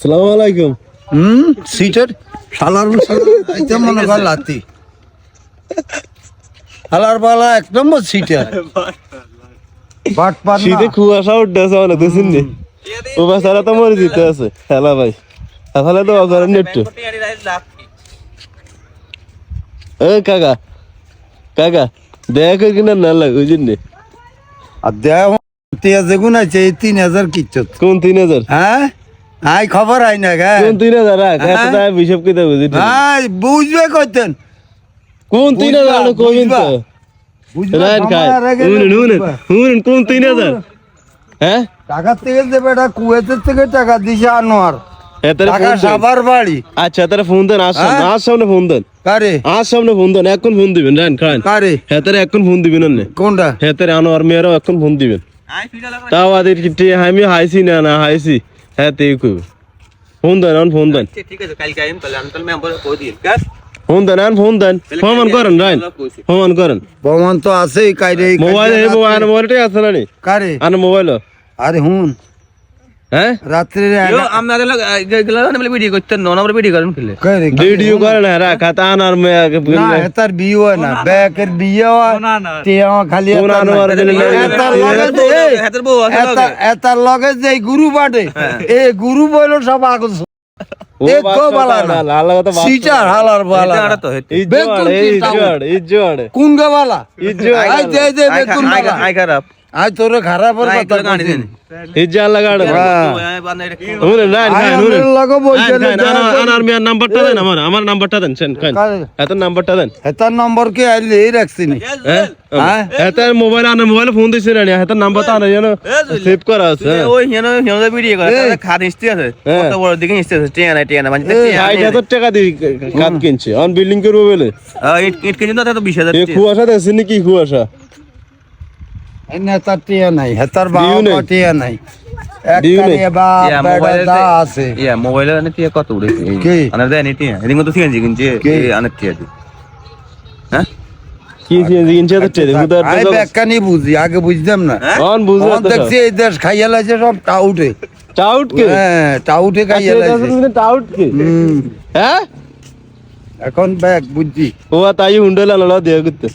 সালাম আলাইকুম। হুম? সিটের? শালার আইতে মনে কর লাতি। শালার বালা এক নম্বর সিটের। বাট পার। শীতে কুয়াশা উঠতেছে অনেক দেখছেন নি? ও বেচারা তো মরে যেতে আছে। হেলা ভাই। তাহলে তো অকরেন একটু এ কাকা। কাকা দেখা কিনা না লাগে ওই জন্যে আর দেখ তিয়া যেগুন আছে এই তিন হাজার কিচ্ছু কোন তিন হাজার? হ্যাঁ? আই খবর আই না গে কোন রাখ হ্যাঁ? এত টাকা হিসাব কিতাব বুঝি হ্যাঁ বুঝবে কইতেন। কোন তিন হাজার বুঝবা, আপনি কইবেন তো আগে শুনুন শুনুন বুঝবা। শুনুন কোন তিন হাজার? হ্যাঁ? টাকা থেকে দেবে এটা কুয়েতের থেকে টাকা দিছে আনোয়ার। এতারে টাকা সাবার বাড়ি। আচ্ছা তারা ফোন দেন আজ সামনে হ্যাঁ? ফোন দেন। কারে? আজ সামনে ফোন দেন এখন ফোন দিবেন রাইন খান। কারে? হেতারে এখন ফোন দিবেন কোনটা? হেতারে আনোয়ার মেয়েরাও এখন ফোন দিবেন। তাও আদের কি আমি হাইছি না না হাইছি। হ্যাঁ তুই কু ফোন দেন আন ফোন দেন। ঠিক আছে কালকে আইন তাহলে আমি তাহলে মেম্বার কই দিই কাজ ফোন দেন আন ফোন দেন। ফোন করেন রাইন ফোন করেন। ফোন তো আছেই কাইরে মোবাইল এই মোবাইল মোবাইলটাই আছে না নি? কারে? আর মোবাইল। আরে হুন। হ্যাঁ? রাত্রে আপনাদের লোক গেলা না বলে ভিডিও করতে ন নম্বর ভিডিও করেন ফেলে কারে ভিডিও করেন হ্যাঁ রাখা তান আর মেয়ে না এতার বিয়ে হয় না ব্যাকের বিয়ে হয় তে আমার খালি কোন এতার আনোয়ার না। দিলে লাগে? এতার লগে যে এই, হাতের বউ এতার- এতার লগে। যে গুরু বাটে গুরু বইল সব আগস এ গো বালা না লাল কথা বাদ সিটার হালার বালা। এটা তো হেতে ইজ্জোয়াড় ইজ্জোয়াড় ইজ্জোয়াড় কোন আই তোরে খারাপ আই কথা তো গানি দেন। ইজ্জোয়াড় লাগাড়। শুনুন রাইন আই খান আমাদের শুনুন লগে বইছে খান, খান, আনার- আনার মেয়ের নাম্বারটা দেন আমার আমার নাম্বারটা দেন সেন খান। এত নাম্বারটা দেন। হেতার নম্বর কে আইলে এই রাখছি নি? এত মোবাইল আনার ফোন দিছে না এত নাম্বারটা আনার যেন সেভ করা আছে। ওই হেন হেন ভিডিও করে এই। খাদ ইস্তি আছে। কত বড় দিকে ইস্তি আছে টিয়া না টিয়া না মানে এই, ষাট টাকা দিয়ে কাঠ কিনছে অন বিল্ডিং করব বলে। ইট ইট কিনে তো 20000 এ কুয়াশা দেখছেন কি কুয়াশা নেতার টিয়া নাই হেতার বাবা টিয়া নাই? এক দিও নাই। কারিয়ে বাপ বেটা মোবাইলে দা আছে। মোবাইলে না টিয়া কত উড়েছে কে? আনার দেন টিয়া? এদিন তো সিএনজি কিনছে আনার টিয়া দি। হ্যাঁ? আগে বুঝতাম না। বুঝো দেখছি এই দেশ খাইয়া লাগছে সব টাউটে। টাউট কে? হ্যাঁ টাউটে খাইয়া লাগছে টাউট কে? হ্যাঁ? এখন ব্যাগ বুঝছি। ও তাই হুন্ডলা ললা দিয়ে করতে।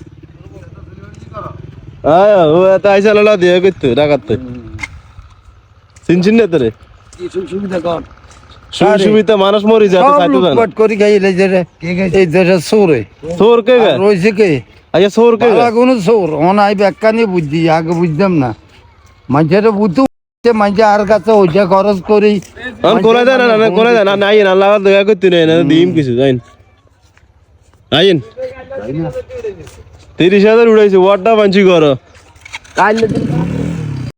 আয় ও তাই ললা দিয়ে করতে রাখাতে সিনচিন না তোরে। সুবিধা কর? সুবিধা মানুষ মরি যায় খাইতো জানা। লুটপাট করি খাইয়া লাগছে রে এই সোর কে গা? রয়েছে কে? আচ্ছা সোর কে গা? অন আই ব্যাখ্যানি বুঝছি আগে বুঝতাম না। মানুষের বুঝতে মানুষ আর কাছে ওইটা খরচ করি। অন কোলা দেন না কোলা দেন না নাই না লাগা দেখা করতে নাই না দিম কিছু আইন। তিরিশ হাজার উড়াইছে ওয়াটটা পাঞ্চি করো। কাইলে